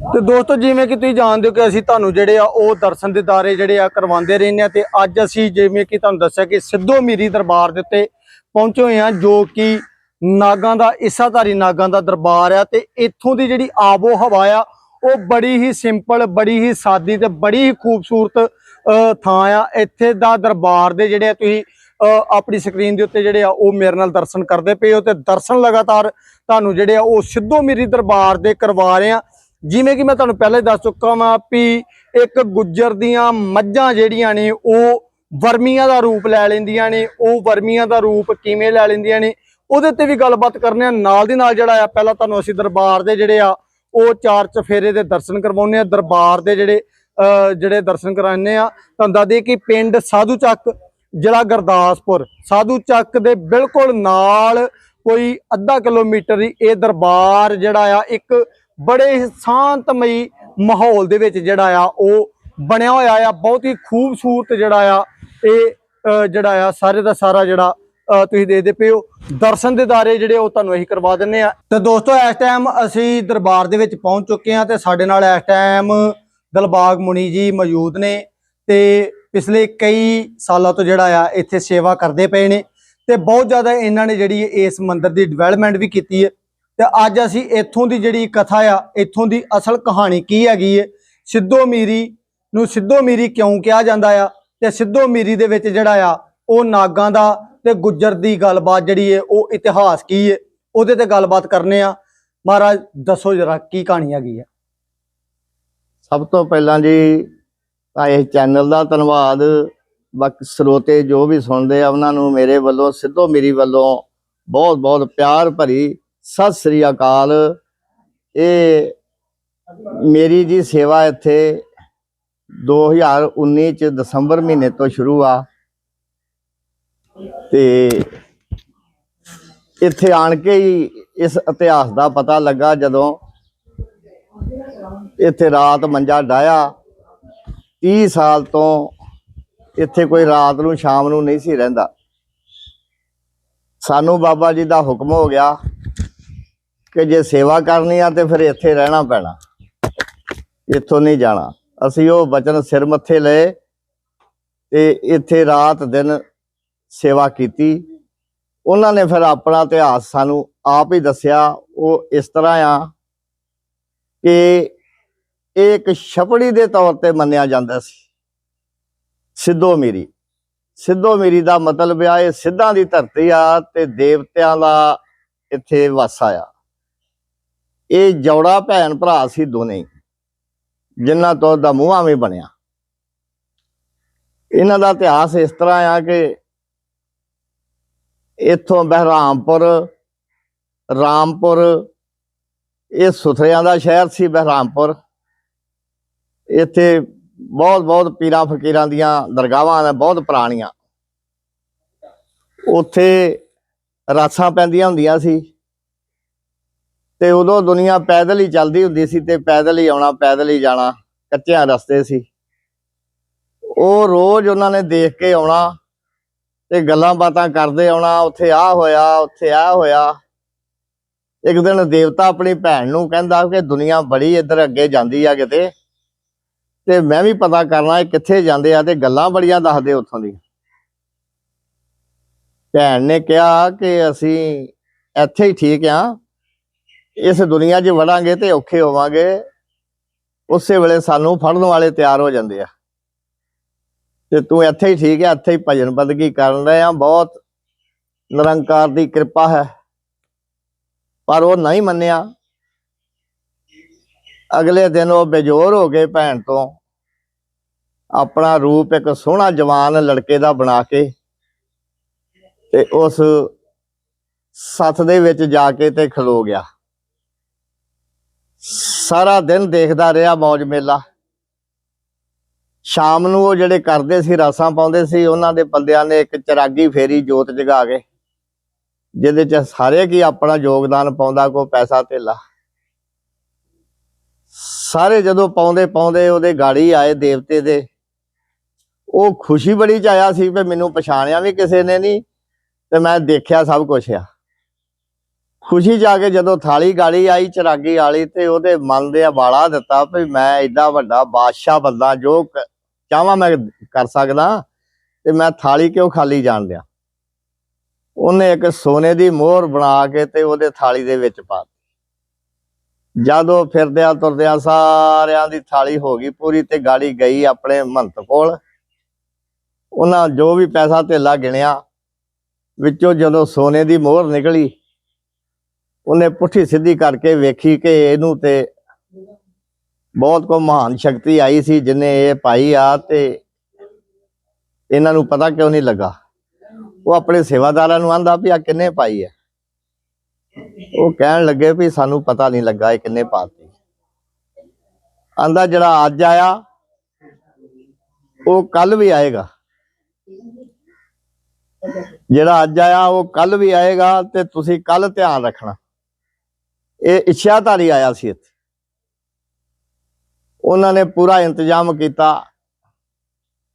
ਤੇ ਦੋਸਤੋ, ਜਿਵੇਂ ਕਿ ਤੁਸੀਂ ਜਾਣਦੇ ਹੋ ਕਿ ਅਸੀਂ ਤੁਹਾਨੂੰ ਜਿਹੜੇ ਆ ਉਹ ਦਰਸ਼ਨ ਦਿਦਾਰੇ ਜਿਹੜੇ ਆ ਕਰਵਾਉਂਦੇ ਰਹਿੰਦੇ ਆ ਤੇ ਅੱਜ ਅਸੀਂ ਜਿਵੇਂ ਕਿ ਤੁਹਾਨੂੰ ਦੱਸਿਆ ਕਿ ਸਿੱਧੋ ਮੀਰੀ ਦਰਬਾਰ ਦੇ ਉੱਤੇ ਪਹੁੰਚੇ ਹੋਏ ਆ, ਜੋ ਕਿ ਨਾਗਾਂ ਦਾ ਇਸਾਧਾਰੀ ਨਾਗਾਂ ਦਾ ਦਰਬਾਰ ਆ ਤੇ ਇੱਥੋਂ ਦੀ ਜਿਹੜੀ ਆਬੋ ਹਵਾ ਆ, ਉਹ ਬੜੀ ਹੀ ਸਿੰਪਲ, ਬੜੀ ਹੀ ਸਾਦੀ ਤੇ ਬੜੀ ਹੀ ਖੂਬਸੂਰਤ ਥਾਂ ਆ। ਇੱਥੇ ਦਾ ਦਰਬਾਰ ਦੇ ਜਿਹੜੇ ਆ ਤੁਸੀਂ ਆਪਣੀ ਸਕਰੀਨ ਦੇ ਉੱਤੇ ਜਿਹੜੇ ਆ, ਉਹ ਮੇਰੇ ਨਾਲ ਦਰਸ਼ਨ ਕਰਦੇ ਪਏ ਹੋ ਤੇ ਦਰਸ਼ਨ ਲਗਾਤਾਰ ਤੁਹਾਨੂੰ ਜਿਹੜੇ ਆ, ਉਹ ਸਿੱਧੋ ਮੀਰੀ ਦਰਬਾਰ ਦੇ ਕਰਵਾ ਰਹੇ ਆ। ਜਿਵੇਂ ਕਿ ਮੈਂ ਤੁਹਾਨੂੰ ਪਹਿਲਾਂ ਹੀ ਦੱਸ ਚੁੱਕਾ ਹਾਂ ਵੀ ਇੱਕ ਗੁੱਜਰ ਦੀਆਂ ਮੱਝਾਂ ਜਿਹੜੀਆਂ ਨੇ, ਉਹ ਵਰਮੀਆਂ ਦਾ ਰੂਪ ਲੈ ਲੈਂਦੀਆਂ ਨੇ, ਉਹ ਵਰਮੀਆਂ ਦਾ ਰੂਪ ਕਿਵੇਂ ਲੈ ਲੈਂਦੀਆਂ ਨੇ, ਉਹਦੇ ਤੇ ਵੀ ਗੱਲਬਾਤ ਕਰਨੇ ਆ। ਨਾਲ ਦੀ ਨਾਲ ਜਿਹੜਾ ਆ, ਪਹਿਲਾਂ ਤੁਹਾਨੂੰ ਅਸੀਂ ਦਰਬਾਰ ਦੇ ਜਿਹੜੇ ਆ, ਉਹ ਚਾਰ ਚਫੇਰੇ ਦੇ ਦਰਸ਼ਨ ਕਰਵਾਉਂਦੇ ਆ। ਦਰਬਾਰ ਦੇ ਜਿਹੜੇ ਜਿਹੜੇ ਦਰਸ਼ਨ ਕਰਾਉਂਦੇ ਆ, ਤੁਹਾਨੂੰ ਦੱਸ ਦਈਏ ਕਿ ਪਿੰਡ ਸਾਧੂ ਚੱਕ, ਜ਼ਿਲ੍ਹਾ ਗੁਰਦਾਸਪੁਰ। ਸਾਧੂ ਚੱਕ ਦੇ ਬਿਲਕੁਲ ਨਾਲ ਕੋਈ ਅੱਧਾ ਕਿਲੋਮੀਟਰ ਹੀ ਇਹ ਦਰਬਾਰ ਜਿਹੜਾ ਆ, ਇੱਕ ਬੜੇ ਸ਼ਾਂਤਮਈ ਮਾਹੌਲ ਦੇ ਵਿੱਚ ਜਿਹੜਾ ਆ ਉਹ ਬਣਿਆ ਹੋਇਆ ਆ, ਬਹੁਤ ਹੀ ਖੂਬਸੂਰਤ ਜਿਹੜਾ ਆ, ਇਹ ਜਿਹੜਾ ਆ, ਸਾਰੇ ਦਾ ਸਾਰਾ ਜਿਹੜਾ ਤੁਸੀਂ ਦੇਖਦੇ ਪਏ ਹੋ। ਦਰਸ਼ਨ ਦਿਦਾਰੇ ਜਿਹੜੇ ਉਹ ਤੁਹਾਨੂੰ ਅਸੀਂ ਕਰਵਾ ਦਿੰਨੇ ਆ। ਤੇ ਦੋਸਤੋ, ਇਸ ਟਾਈਮ ਅਸੀਂ ਦਰਬਾਰ ਦੇ ਵਿੱਚ ਪਹੁੰਚ ਚੁੱਕੇ ਆ ਤੇ ਸਾਡੇ ਨਾਲ ਇਸ ਟਾਈਮ ਦਲਬਾਗ ਮੁਨੀ ਜੀ ਮੌਜੂਦ ਨੇ ਤੇ ਪਿਛਲੇ ਕਈ ਸਾਲਾਂ ਤੋਂ ਜਿਹੜਾ ਆ, ਇੱਥੇ ਸੇਵਾ ਕਰਦੇ ਪਏ ਨੇ ਤੇ ਬਹੁਤ ਜ਼ਿਆਦਾ ਇਹਨਾਂ ਨੇ ਜਿਹੜੀ ਇਸ ਮੰਦਿਰ ਦੀ ਡਿਵੈਲਪਮੈਂਟ ਵੀ ਕੀਤੀ ਹੈ। ਤੇ ਅੱਜ ਅਸੀਂ ਇੱਥੋਂ ਦੀ ਜਿਹੜੀ ਕਥਾ ਆ, ਇੱਥੋਂ ਦੀ ਅਸਲ ਕਹਾਣੀ ਕੀ ਹੈਗੀ ਹੈ ਸਿੱਧੋ ਮੀਰੀ ਨੂੰ ਸਿੱਧੋ ਮੀਰੀ ਕਿਉਂ ਕਿਹਾ ਜਾਂਦਾ ਆ? ਤੇ ਸਿੱਧੋ ਮੀਰੀ ਦੇ ਵਿੱਚ ਜਿਹੜਾ ਆ, ਉਹ ਨਾਗਾਂ ਦਾ ਤੇ ਗੁੱਜਰ ਦੀ ਗੱਲਬਾਤ ਜਿਹੜੀ ਹੈ ਉਹ ਇਤਿਹਾਸ ਕੀ ਹੈ ਉਹਦੇ ਤੇ ਗੱਲਬਾਤ ਕਰਨੇ ਆ। ਮਹਾਰਾਜ, ਦੱਸੋ ਜਰਾ ਕੀ ਕਹਾਣੀ ਹੈਗੀ ਆ? ਸਭ ਤੋਂ ਪਹਿਲਾਂ ਜੀ, ਤਾਂ ਇਹ ਚੈਨਲ ਦਾ ਧੰਨਵਾਦ। ਬਾਕੀ ਸਰੋਤੇ ਜੋ ਵੀ ਸੁਣਦੇ ਆ, ਉਹਨਾਂ ਨੂੰ ਮੇਰੇ ਵੱਲੋਂ, ਸਿੱਧੋ ਮੀਰੀ ਵੱਲੋਂ ਬਹੁਤ ਬਹੁਤ ਪਿਆਰ ਭਰੀ ਸਤਿ ਸ੍ਰੀ ਅਕਾਲ। ਇਹ ਮੇਰੀ ਜੀ ਸੇਵਾ ਇੱਥੇ 2019 ਚ ਦਸੰਬਰ ਮਹੀਨੇ ਤੋਂ ਸ਼ੁਰੂ ਆ। ਤੇ ਇੱਥੇ ਆਣ ਕੇ ਹੀ ਇਸ ਇਤਿਹਾਸ ਦਾ ਪਤਾ ਲੱਗਾ ਜਦੋਂ ਇੱਥੇ ਰਾਤ ਮੰਜਾ ਡਾਇਆ 30 ਸਾਲ ਤੋਂ ਇੱਥੇ ਕੋਈ ਰਾਤ ਨੂੰ ਸ਼ਾਮ ਨੂੰ ਨਹੀਂ ਸੀ ਰਹਿੰਦਾ। ਸਾਨੂੰ ਬਾਬਾ ਜੀ ਦਾ ਹੁਕਮ ਹੋ ਗਿਆ। ਕਿ ਜੇ ਸੇਵਾ ਕਰਨੀ ਆ ਤੇ ਫਿਰ ਇੱਥੇ ਰਹਿਣਾ ਪੈਣਾ। ਇੱਥੋਂ ਨਹੀਂ ਜਾਣਾ। ਅਸੀਂ ਉਹ ਬਚਨ ਸਿਰ ਮੱਥੇ ਲਏ ਤੇ ਇੱਥੇ ਰਾਤ ਦਿਨ ਸੇਵਾ ਕੀਤੀ। ਉਹਨਾਂ ਨੇ ਫਿਰ ਆਪਣਾ ਇਤਿਹਾਸ ਸਾਨੂੰ ਆਪ ਹੀ ਦੱਸਿਆ। ਉਹ ਇਸ ਤਰ੍ਹਾਂ ਆ ਕਿ ਇਹ ਇੱਕ ਛਪੜੀ ਦੇ ਤੌਰ ਤੇ ਮੰਨਿਆ ਜਾਂਦਾ ਸੀ। ਸਿੱਧੋ ਮੀਰੀ। ਸਿੱਧੋ ਮੀਰੀ ਦਾ ਮਤਲਬ ਆ, ਇਹ ਸਿੱਧਾਂ ਦੀ ਧਰਤੀ ਆ ਤੇ ਦੇਵਤਿਆਂ ਦਾ ਇੱਥੇ ਵਾਸਾ ਆ। ਇਹ ਜੋੜਾ ਭੈਣ ਭਰਾ ਸੀ ਦੋਨੇ ਹੀ, ਜਿਨ੍ਹਾਂ ਤੋਂ ਦਾ ਮੂੰਹਾਂ ਵੀ ਬਣਿਆ। ਇਹਨਾਂ ਦਾ ਇਤਿਹਾਸ ਇਸ ਤਰ੍ਹਾਂ ਆ ਕਿ ਇੱਥੋਂ ਬਹਿਰਾਮਪੁਰ ਰਾਮਪੁਰ ਇਹ ਸੁਥਰਿਆਂ ਦਾ ਸ਼ਹਿਰ ਸੀ ਬਹਿਰਾਮਪੁਰ। ਇੱਥੇ ਬਹੁਤ ਬਹੁਤ ਪੀਰਾਂ ਫਕੀਰਾਂ ਦੀਆਂ ਦਰਗਾਹਾਂ ਨੇ ਬਹੁਤ ਪੁਰਾਣੀਆਂ। ਉੱਥੇ ਰਾਸਾਂ ਪੈਂਦੀਆਂ ਹੁੰਦੀਆਂ ਸੀ। ਤੇ ਉਦੋਂ ਦੁਨੀਆ ਪੈਦਲ ਹੀ ਚੱਲਦੀ ਹੁੰਦੀ ਸੀ ਤੇ ਪੈਦਲ ਹੀ ਆਉਣਾ, ਪੈਦਲ ਹੀ ਜਾਣਾ, ਕੱਚਿਆਂ ਰਸਤੇ ਸੀ। ਉਹ ਰੋਜ਼ ਉਹਨਾਂ ਨੇ ਦੇਖ ਕੇ ਆਉਣਾ ਤੇ ਗੱਲਾਂ ਬਾਤਾਂ ਕਰਦੇ ਆਉਣਾ, ਉੱਥੇ ਆ ਹੋਇਆ, ਉੱਥੇ ਆ ਹੋਇਆ। ਇੱਕ ਦਿਨ ਦੇਵਤਾ ਆਪਣੀ ਭੈਣ ਨੂੰ ਕਹਿੰਦਾ ਕਿ ਦੁਨੀਆ ਬੜੀ ਇੱਧਰ ਅੱਗੇ ਜਾਂਦੀ ਆ ਕਿਤੇ, ਤੇ ਮੈਂ ਵੀ ਪਤਾ ਕਰਨਾ ਇਹ ਕਿੱਥੇ ਜਾਂਦੇ ਆ ਤੇ ਗੱਲਾਂ ਬੜੀਆਂ ਦੱਸਦੇ ਉੱਥੋਂ ਦੀ ਭੈਣ ਨੇ ਕਿਹਾ ਕਿ ਅਸੀਂ ਇੱਥੇ ਹੀ ਠੀਕ ਆ। ਇਸ ਦੁਨੀਆ 'ਚ ਵੜਾਂਗੇ ਤੇ ਔਖੇ ਹੋਵਾਂਗੇ, ਉਸੇ ਵੇਲੇ ਸਾਨੂੰ ਫੜਨ ਵਾਲੇ ਤਿਆਰ ਹੋ ਜਾਂਦੇ ਆ। ਤੇ ਤੂੰ ਇੱਥੇ ਹੀ ਠੀਕ ਹੈ ਇੱਥੇ ਹੀ ਭਜਨ ਬੰਦਗੀ ਕਰਨ ਰਹੇ ਆ, ਬਹੁਤ ਨਿਰੰਕਾਰ ਦੀ ਕਿਰਪਾ ਹੈ। ਪਰ ਉਹ ਨਹੀਂ ਮੰਨਿਆ। ਅਗਲੇ ਦਿਨ ਉਹ ਬੇਜੋਰ ਹੋ ਗਏ ਭੈਣ ਤੋਂ। ਆਪਣਾ ਰੂਪ ਇੱਕ ਸੋਹਣਾ ਜਵਾਨ ਲੜਕੇ ਦਾ ਬਣਾ ਕੇ ਤੇ ਉਸ ਸੱਥ ਦੇ ਵਿੱਚ ਜਾ ਕੇ ਤੇ ਖਲੋ ਗਿਆ। ਸਾਰਾ ਦਿਨ ਦੇਖਦਾ ਰਿਹਾ ਮੌਜ ਮੇਲਾ। ਸ਼ਾਮ ਨੂੰ ਉਹ ਜਿਹੜੇ ਕਰਦੇ ਸੀ, ਰਾਸਾਂ ਪਾਉਂਦੇ ਸੀ, ਉਹਨਾਂ ਦੇ ਬੰਦਿਆਂ ਨੇ ਇੱਕ ਚਰਾਗੀ ਫੇਰੀ ਜੋਤ ਜਗਾ ਕੇ, ਜਿਹਦੇ ਚ ਸਾਰੇ ਕੀ ਆਪਣਾ ਯੋਗਦਾਨ ਪਾਉਂਦਾ ਕੋ ਪੈਸਾ ਧੇਲਾ। ਸਾਰੇ ਜਦੋਂ ਪਾਉਂਦੇ ਪਾਉਂਦੇ ਉਹਦੇ ਗਾੜੀ ਆਏ ਦੇਵਤੇ ਦੇ। ਉਹ ਖੁਸ਼ੀ ਬੜੀ ਚ ਆਇਆ ਸੀ ਵੀ ਮੈਨੂੰ ਪਛਾਣਿਆ ਵੀ ਕਿਸੇ ਨੇ ਨਹੀਂ ਤੇ ਮੈਂ ਦੇਖਿਆ ਸਭ ਕੁਝ ਆ। ਖੁਸ਼ੀ ਜਾ ਕੇ ਜਦੋਂ ਥਾਲੀ ਗਾਲੀ ਆਈ, ਚਰਾਗੀ ਵਾਲੀ, ਤੇ ਉਹਦੇ ਮਨ ਦੇ ਵਾਲਾ ਦਿੱਤਾ ਵੀ ਮੈਂ ਐਡਾ ਵੱਡਾ ਬਾਦਸ਼ਾਹ ਬੰਦਾ, ਜੋ ਚਾਹਾਂ ਮੈਂ ਕਰ ਸਕਦਾ, ਤੇ ਮੈਂ ਥਾਲੀ ਕਿਉਂ ਖਾਲੀ ਜਾਣ ਦਿਆਂ ਉਹਨੇ ਇੱਕ ਸੋਨੇ ਦੀ ਮੋਹਰ ਬਣਾ ਕੇ ਤੇ ਉਹਦੇ ਥਾਲੀ ਦੇ ਵਿੱਚ ਪਾ ਦਿੱਤੀ। ਜਦੋਂ ਫਿਰਦਿਆਂ ਤੁਰਦਿਆਂ ਸਾਰਿਆਂ ਦੀ ਥਾਲੀ ਹੋ ਗਈ ਪੂਰੀ ਤੇ ਗਾੜੀ ਗਈ ਆਪਣੇ ਮਹੰਤ ਕੋਲ ਉਹਨਾਂ ਜੋ ਵੀ ਪੈਸਾ ਧੇਲਾ ਗਿਣਿਆ, ਵਿੱਚੋਂ ਜਦੋਂ ਸੋਨੇ ਦੀ ਮੋਹਰ ਨਿਕਲੀ ਉਹਨੇ ਪੁੱਠੀ ਸਿੱਧੀ ਕਰਕੇ ਵੇਖੀ ਕਿ ਇਹਨੂੰ ਤੇ ਬਹੁਤ ਕੋ ਮਹਾਨ ਸ਼ਕਤੀ ਆਈ ਸੀ ਜਿਨੇ ਇਹ ਪਾਈ ਆ ਤੇ ਇਹਨਾਂ ਨੂੰ ਪਤਾ ਕਿਉਂ ਨਹੀਂ ਲੱਗਾ। ਉਹ ਆਪਣੇ ਸੇਵਾਦਾਰਾਂ ਨੂੰ ਆਂਦਾ ਵੀ ਆ ਕਿੰਨੇ ਪਾਈ ਹੈ ਉਹ ਕਹਿਣ ਲੱਗੇ ਵੀ ਸਾਨੂੰ ਪਤਾ ਨਹੀਂ ਲੱਗਾ ਇਹ ਕਿੰਨੇ ਪਾਤੀ। ਆਂਦਾ ਜਿਹੜਾ ਅੱਜ ਆਇਆ, ਉਹ ਕੱਲ ਵੀ ਆਏਗਾ। ਜਿਹੜਾ ਅੱਜ ਆਇਆ, ਉਹ ਕੱਲ ਵੀ ਆਏਗਾ ਤੇ ਤੁਸੀਂ ਕੱਲ ਧਿਆਨ ਰੱਖਣਾ। ਇਹ ਇੱਛਾਧਾਰੀ ਆਇਆ ਸੀ ਇੱਥੇ। ਉਹਨਾਂ ਨੇ ਪੂਰਾ ਇੰਤਜ਼ਾਮ ਕੀਤਾ।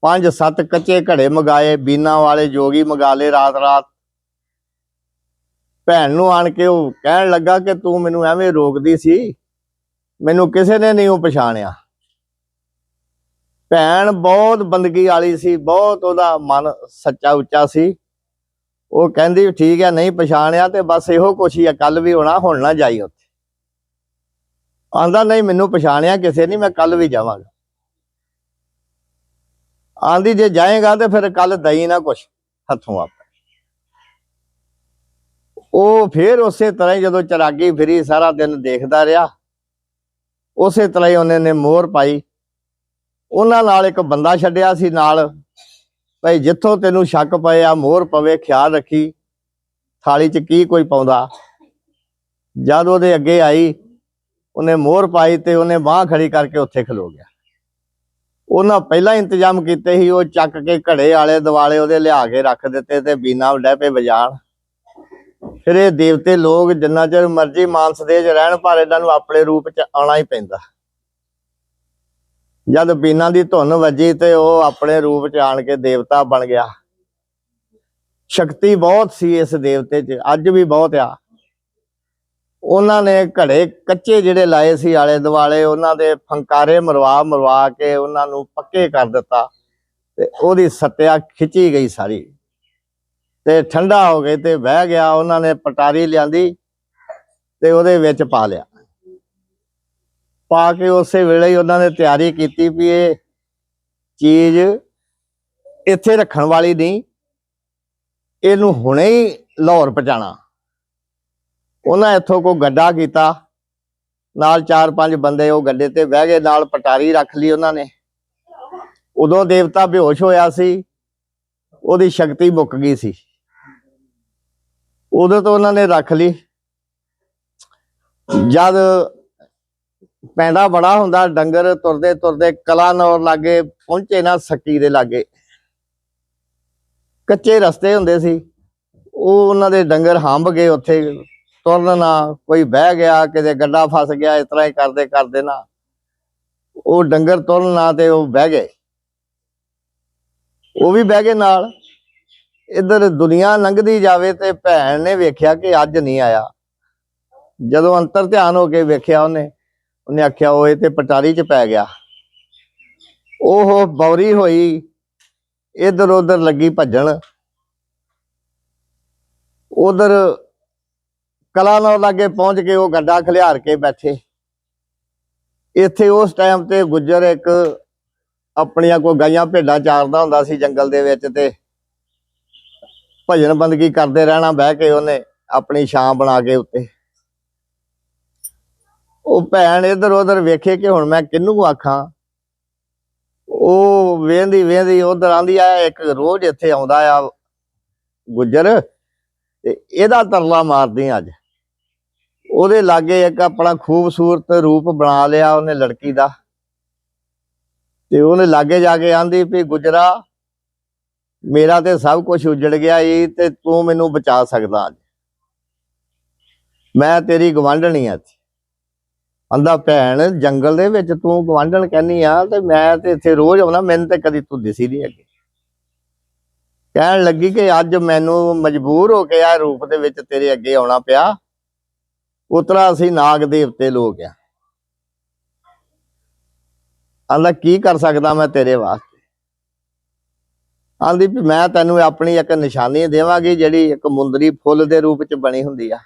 ਪੰਜ ਸੱਤ ਕੱਚੇ ਘੜੇ ਮਗਾਏ, ਬੀਨਾ ਵਾਲੇ ਜੋਗੀ ਮਗਾ ਲਏ ਰਾਤ ਰਾਤ ਭੈਣ ਨੂੰ ਆਣ ਕੇ ਉਹ ਕਹਿਣ ਲੱਗਾ ਕਿ ਤੂੰ ਮੈਨੂੰ ਐਵੇਂ ਰੋਕਦੀ ਸੀ, ਮੈਨੂੰ ਕਿਸੇ ਨੇ ਨਹੀਂ ਉਹ ਪਛਾਣਿਆ। ਭੈਣ ਬਹੁਤ ਬੰਦਗੀ ਵਾਲੀ ਸੀ, ਬਹੁਤ ਉਹਦਾ ਮਨ ਸੱਚਾ ਉੱਚਾ ਸੀ। ਉਹ ਕਹਿੰਦੀ, ਠੀਕ ਹੈ, ਨਹੀਂ ਪਛਾਣਿਆ ਤੇ ਬਸ ਇਹੋ ਕੁਛ ਹੀ ਆ ਕੱਲ ਵੀ ਹੋਣਾ, ਹੁਣ ਨਾ ਜਾਈ ਉੱਥੇ। ਆਂਦਾ, ਨਹੀਂ, ਮੈਨੂੰ ਪਛਾਣਿਆ ਕਿਸੇ ਨਹੀਂ ਮੈਂ ਕੱਲ ਵੀ ਜਾਵਾਂਗਾ। ਆਂਦੀ, ਜੇ ਜਾਏਗਾ ਤੇ ਫਿਰ ਕੱਲ ਦਈ ਨਾ ਕੁਛ ਹੱਥੋਂ ਆਪ। ਉਹ ਫਿਰ ਉਸੇ ਤਰ੍ਹਾਂ ਹੀ ਜਦੋਂ ਚਰਾਗੀ ਫਿਰੀ ਸਾਰਾ ਦਿਨ ਦੇਖਦਾ ਰਿਹਾ, ਉਸੇ ਤਰ੍ਹਾਂ ਹੀ ਉਹਨੇ ਨੇ ਮੋਹਰ ਪਾਈ। ਉਹਨਾਂ ਨਾਲ ਇੱਕ ਬੰਦਾ ਛੱਡਿਆ ਸੀ ਨਾਲ, ਭਈ, ਜਿੱਥੋਂ ਤੈਨੂੰ ਸ਼ੱਕ ਪਏ ਆ, ਮੋਹਰ ਪਵੇ, ਖਿਆਲ ਰੱਖੀ, ਥਾਲੀ 'ਚ ਕੀ ਕੋਈ ਪਾਉਂਦਾ? ਜਦ ਉਹਦੇ ਅੱਗੇ ਆਈ ਉਹਨੇ ਮੋਹਰ ਪਾਈ ਤੇ ਉਹਨੇ ਬਾਹ ਖੜੀ ਕਰਕੇ ਉੱਥੇ ਖਲੋ ਗਿਆ। ਉਹਨਾਂ ਪਹਿਲਾਂ ਇੰਤਜ਼ਾਮ ਕੀਤੇ ਸੀ, ਉਹ ਚੱਕ ਕੇ ਘੜੇ ਵਾਲੇ ਦਿਵਾਲੇ ਉਹਦੇ ਲਿਆ ਕੇ ਰੱਖ ਦਿੱਤੇ ਤੇ ਬੀਨਾ ਉੱਡੈ ਪੇ ਵਜਾਣ ਫਿਰ ਇਹ ਦੇਵਤੇ ਲੋਕ ਜਿੰਨਾ ਚਿਰ ਮਰਜ਼ੀ ਮਾਨਸ ਦੇ ਚ ਰਹਿਣ, ਪਰ ਇਹਨਾਂ ਨੂੰ ਆਪਣੇ ਰੂਪ ਚ ਆਉਣਾ ਹੀ ਪੈਂਦਾ। ਜਦ ਬੀਨਾ ਦੀ ਧੁਨ ਵੱਜੀ ਤੇ ਉਹ ਆਪਣੇ ਰੂਪ ਚ ਆਣ ਕੇ ਦੇਵਤਾ ਬਣ ਗਿਆ। ਸ਼ਕਤੀ ਬਹੁਤ ਸੀ ਇਸ ਦੇਵਤੇ ਚ, ਅੱਜ ਵੀ ਬਹੁਤ ਆ। ਉਹਨਾਂ ਨੇ ਘੜੇ ਕੱਚੇ ਜਿਹੜੇ ਲਾਏ ਸੀ ਆਲੇ ਦੁਆਲੇ, ਉਹਨਾਂ ਦੇ ਫੰਕਾਰੇ ਮਰਵਾ ਮਰਵਾ ਕੇ ਉਹਨਾਂ ਨੂੰ ਪੱਕੇ ਕਰ ਦਿੱਤਾ ਤੇ ਉਹਦੀ ਸੱਤਿਆ ਖਿੱਚੀ ਗਈ ਸਾਰੀ। ਤੇ ਠੰਡਾ ਹੋ ਗਏ ਤੇ ਬਹਿ ਗਿਆ, ਉਹਨਾਂ ਨੇ ਪਟਾਰੀ ਲਿਆਂਦੀ ਤੇ ਉਹਦੇ ਵਿੱਚ ਪਾ ਲਿਆ। ਪਾ ਕੇ ਉਸੇ ਵੇਲੇ ਹੀ ਉਹਨਾਂ ਨੇ ਤਿਆਰੀ ਕੀਤੀ ਵੀ ਇਹ ਚੀਜ਼ ਇੱਥੇ ਰੱਖਣ ਵਾਲੀ ਨਹੀਂ, ਇਹਨੂੰ ਹੁਣੇ ਹੀ ਲਾਹੌਰ ਪਹੁੰਚਾਣਾ ਉਹਨਾਂ ਇੱਥੋਂ ਕੋ ਗੱਡਾ ਕੀਤਾ। ਨਾਲ ਚਾਰ ਪੰਜ ਬੰਦੇ ਉਹ ਗੱਡੇ ਤੇ ਬਹਿ ਗਏ, ਨਾਲ ਪਟਾਰੀ ਰੱਖ ਲਈ ਉਹਨਾਂ ਨੇ। ਉਦੋਂ ਦੇਵਤਾ ਬੇਹੋਸ਼ ਹੋਇਆ ਸੀ, ਉਹਦੀ ਸ਼ਕਤੀ ਮੁੱਕ ਗਈ ਸੀ। ਉਦੋਂ ਤੋਂ ਉਹਨਾਂ ਨੇ ਰੱਖ ਲਈ। ਜਦ ਪੈਂਡਾ ਬੜਾ ਹੁੰਦਾ, ਡੰਗਰ ਤੁਰਦੇ ਤੁਰਦੇ ਕਲਾਨੌਰ ਲਾਗੇ ਪਹੁੰਚੇ ਨਾ ਸੱਕੀ ਦੇ ਲਾਗੇ। ਕੱਚੇ ਰਸਤੇ ਹੁੰਦੇ ਸੀ। ਉਹ ਉਹਨਾਂ ਦੇ ਡੰਗਰ ਹੰਭ ਗਏ ਉੱਥੇ। ਤੁਰਨ ਨਾ, ਕੋਈ ਬਹਿ ਗਿਆ, ਕਿਤੇ ਗੱਡਾ ਫਸ ਗਿਆ, ਇਸ ਤਰ੍ਹਾਂ ਹੀ ਕਰਦੇ ਕਰਦੇ ਨਾ, ਉਹ ਡੰਗਰ ਤੁਰਨ ਨਾ ਤੇ ਉਹ ਬਹਿ ਗਏ। ਉਹ ਵੀ ਬਹਿ ਗਏ ਨਾਲ। ਇਧਰ ਦੁਨੀਆ ਲੰਘਦੀ ਜਾਵੇ ਤੇ ਭੈਣ ਨੇ ਵੇਖਿਆ ਕਿ ਅੱਜ ਨਹੀਂ ਆਇਆ। ਜਦੋਂ ਅੰਤਰ ਧਿਆਨ ਹੋ ਕੇ ਵੇਖਿਆ ਉਹਨੇ ਉਹਨੇ ਆਖਿਆ ਉਹ ਇਹ ਤੇ ਪਟਾਰੀ 'ਚ ਪੈ ਗਿਆ। ਉਹ ਬੌਰੀ ਹੋਈ ਇਧਰ ਉਧਰ ਲੱਗੀ ਭੱਜਣ। ਉਧਰ ਕਲਾ ਨਾਲ ਲਾਗੇ ਪਹੁੰਚ ਕੇ ਉਹ ਗੱਡਾ ਖਲਿਆਰ ਕੇ ਬੈਠੇ। ਇੱਥੇ ਉਸ ਟਾਈਮ ਤੇ ਗੁੱਜਰ ਇੱਕ ਆਪਣੀਆਂ ਕੋਈ ਗਾਈਆਂ ਭੇਡਾਂ ਚਾਰਦਾ ਹੁੰਦਾ ਸੀ ਜੰਗਲ ਦੇ ਵਿੱਚ ਤੇ ਭਜਨ ਬੰਦਗੀ ਕਰਦੇ ਰਹਿਣਾ ਬਹਿ ਕੇ ਉਹਨੇ ਆਪਣੀ ਛਾਂ ਬਣਾ ਕੇ ਉੱਤੇ। ਉਹ ਭੈਣ ਇਧਰ ਉਧਰ ਵੇਖੇ ਕਿ ਹੁਣ ਮੈਂ ਕਿਹਨੂੰ ਆਖਾਂ। ਉਹ ਵੇਂਦੀ ਵੇਂਦੀ ਉਧਰ ਆਂਦੀ ਆ, ਇੱਕ ਰੋਜ਼ ਇੱਥੇ ਆਉਂਦਾ ਆ ਗੁੱਜਰ ਤੇ ਇਹਦਾ ਤਰਲਾ ਮਾਰਦੀ ਅੱਜ। ਉਹਦੇ ਲਾਗੇ ਇੱਕ ਆਪਣਾ ਖੂਬਸੂਰਤ ਰੂਪ ਬਣਾ ਲਿਆ ਉਹਨੇ ਲੜਕੀ ਦਾ। ਤੇ ਉਹਨੇ ਲਾਗੇ ਜਾ ਕੇ ਆਂਦੀ ਵੀ, ਗੁਜਰਾ, ਮੇਰਾ ਤੇ ਸਭ ਕੁਝ ਉਜੜ ਗਿਆ ਈ, ਤੇ ਤੂੰ ਮੈਨੂੰ ਬਚਾ ਸਕਦਾ ਅੱਜ। ਮੈਂ ਤੇਰੀ ਗਵਾਂਢਣੀ ਆ ਆਂਦਾ ਭੈਣ, ਜੰਗਲ ਦੇ ਵਿੱਚ ਤੂੰ ਗਵਾਂਢਣ ਕਹਿੰਨੀ ਆ, ਤੇ ਮੈਂ ਤੇ ਇੱਥੇ ਰੋਜ਼ ਆਉਣਾ, ਮੈਨੂੰ ਤੇ ਕਦੀ ਤੂੰ ਦਿਸੀ ਨਹੀਂ ਅੱਗੇ ਕਹਿਣ ਲੱਗੀ ਕਿ ਅੱਜ ਮੈਨੂੰ ਮਜਬੂਰ ਹੋ ਕੇ ਆ ਰੂਪ ਦੇ ਵਿੱਚ ਤੇਰੇ ਅੱਗੇ ਆਉਣਾ ਪਿਆ। ਉਤਰਾ ਅਸੀਂ ਨਾਗ ਦੇਵਤੇ ਲੋਕ ਆ। ਆਂਦਾ ਕੀ ਕਰ ਸਕਦਾ ਮੈਂ ਤੇਰੇ ਵਾਸਤੇ? ਆਂਦੀ ਵੀ ਮੈਂ ਤੈਨੂੰ ਆਪਣੀ ਇੱਕ ਨਿਸ਼ਾਨੀ ਦੇਵਾਂਗੀ, ਜਿਹੜੀ ਇੱਕ ਮੁੰਦਰੀ ਫੁੱਲ ਦੇ ਰੂਪ ਚ ਬਣੀ ਹੁੰਦੀ ਆ।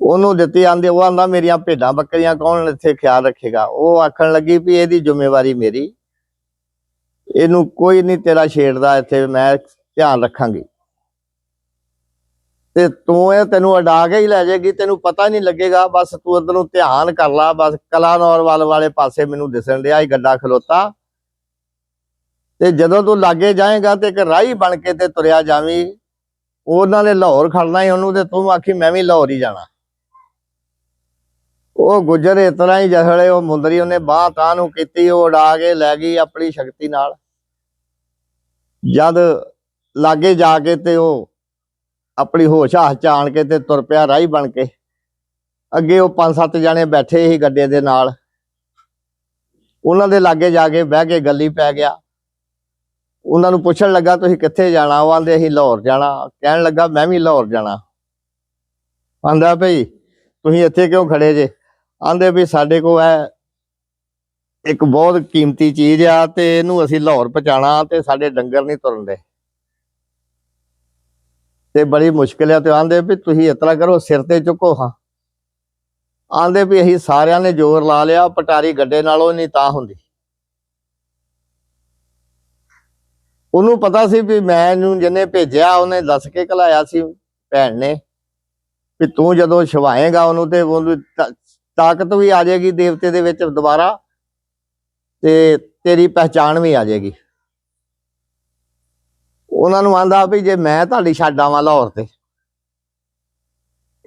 ਉਹਨੂੰ ਦਿੱਤੀ ਆਂਦੇ ਉਹ ਆਂਦਾ ਮੇਰੀਆਂ ਭੇਡਾਂ ਬੱਕਰੀਆਂ ਕੌਣ ਇੱਥੇ ਖਿਆਲ ਰੱਖੇਗਾ? ਉਹ ਆਖਣ ਲੱਗੀ ਵੀ ਇਹਦੀ ਜ਼ਿੰਮੇਵਾਰੀ ਮੇਰੀ। ਇਹਨੂੰ ਕੋਈ ਨਹੀਂ, ਤੇਰਾ ਛੇੜਦਾ, ਇੱਥੇ ਮੈਂ ਧਿਆਨ ਰੱਖਾਂਗੀ। ਤੇ ਤੂੰ ਇਹ ਤੈਨੂੰ ਅਡਾ ਕੇ ਹੀ ਲੈ ਜਾਏਗੀ, ਤੈਨੂੰ ਪਤਾ ਨਹੀਂ ਲੱਗੇਗਾ, ਬਸ ਤੂੰ ਉਧਰ ਧਿਆਨ ਕਰ ਲਾ, ਬਸ ਕਲਾਨੌਰ ਵੱਲ ਵਾਲੇ ਪਾਸੇ ਮੈਨੂੰ ਦਿਸਣ ਡਿਆ ਇਹ ਗੱਡਾ ਖਲੋਤਾ। ਤੇ ਜਦੋਂ ਤੂੰ ਲਾਗੇ ਜਾਏਗਾ ਤੇ ਇੱਕ ਰਾਹੀ ਬਣ ਕੇ ਤੇ ਤੁਰਿਆ ਜਾਵੀਂ। ਉਹਨਾਂ ਨੇ ਲਾਹੌਰ ਖੜਨਾ ਹੀ ਉਹਨੂੰ ਤੇ ਤੂੰ ਆਖੀ, ਮੈਂ ਵੀ ਲਾਹੌਰ ਹੀ ਜਾਣਾ। ਉਹ ਗੁਜਰ ਇਸ ਤਰ੍ਹਾਂ ਹੀ ਜਹਲੇ, ਉਹ ਮੁੰਦਰੀ ਉਹਨੇ ਬਾਹ ਤਾਂ ਨੂੰ ਕੀਤੀ, ਉਹ ਉਡਾ ਕੇ ਲੈ ਗਈ ਆਪਣੀ ਸ਼ਕਤੀ ਨਾਲ। ਜਦ ਲਾਗੇ ਜਾ ਕੇ ਤੇ ਉਹ ਆਪਣੀ ਹੋਸ਼ ਹਾਸ ਚ ਆਣ ਕੇ ਤੇ ਤੁਰ ਪਿਆ ਰਾਹੀ ਬਣ ਕੇ। ਅੱਗੇ ਉਹ ਪੰਜ ਸੱਤ ਜਣੇ ਬੈਠੇ ਸੀ ਗੱਡੇ ਦੇ ਨਾਲ। ਉਹਨਾਂ ਦੇ ਲਾਗੇ ਜਾ ਕੇ ਬਹਿ ਕੇ ਗੱਲੀ ਪੈ ਗਿਆ। ਉਹਨਾਂ ਨੂੰ ਪੁੱਛਣ ਲੱਗਾ, ਤੁਸੀਂ ਕਿੱਥੇ ਜਾਣਾ? ਉਹ ਆਂਦੇ, ਅਸੀਂ ਲਾਹੌਰ ਜਾਣਾ। ਕਹਿਣ ਲੱਗਾ, ਮੈਂ ਵੀ ਲਾਹੌਰ ਜਾਣਾ। ਆਂਦਾ ਭਈ, ਤੁਸੀਂ ਇੱਥੇ ਕਿਉਂ ਖੜੇ ਜੇ? ਆਂਦੇ ਵੀ, ਸਾਡੇ ਕੋਲ ਹੈ ਇੱਕ ਬਹੁਤ ਕੀਮਤੀ ਚੀਜ਼ ਆ ਤੇ ਇਹਨੂੰ ਅਸੀਂ ਲਾਹੌਰ ਪਹੁੰਚਾਣਾ ਤੇ ਸਾਡੇ ਡੰਗਰ ਨਹੀਂ ਤੁਰਨ ਦੇ। ਤੇ ਬੜੀ ਮੁਸ਼ਕਿਲ ਆ ਤੇ ਆਂਦੇ ਵੀ ਤੁਸੀਂ ਇਸ ਤਰ੍ਹਾਂ ਕਰੋ, ਸਿਰ ਤੇ ਚੁੱਕੋ ਹਾਂ। ਆਂਦੇ ਵੀ ਅਸੀਂ ਸਾਰਿਆਂ ਨੇ ਜ਼ੋਰ ਲਾ ਲਿਆ, ਪਟਾਰੀ ਗੱਡੇ ਨਾਲੋਂ ਨਹੀਂ ਤਾਂ ਹੁੰਦੀ। ਉਹਨੂੰ ਪਤਾ ਸੀ ਵੀ ਮੈਂ ਜਿਹਨੇ ਭੇਜਿਆ, ਉਹਨੇ ਦੱਸ ਕੇ ਕਲਾਇਆ ਸੀ ਭੈਣ ਨੇ। ਵੀ ਤੂੰ ਜਦੋਂ ਛਵਾਏਗਾ ਉਹਨੂੰ ਤੇ ਉਹਨੂੰ ਤਾਕਤ ਵੀ ਆ ਜਾਏਗੀ ਦੇਵਤੇ ਦੇ ਵਿੱਚ ਦੁਬਾਰਾ ਤੇ ਤੇਰੀ ਪਹਿਚਾਣ ਵੀ ਆ ਜਾਏਗੀ। ਉਹਨਾਂ ਨੂੰ ਆਂਦਾ ਵੀ ਜੇ ਮੈਂ ਤੁਹਾਡੀ ਛੱਡ ਆਵਾਂ ਲਾਹੌਰ ਤੇ।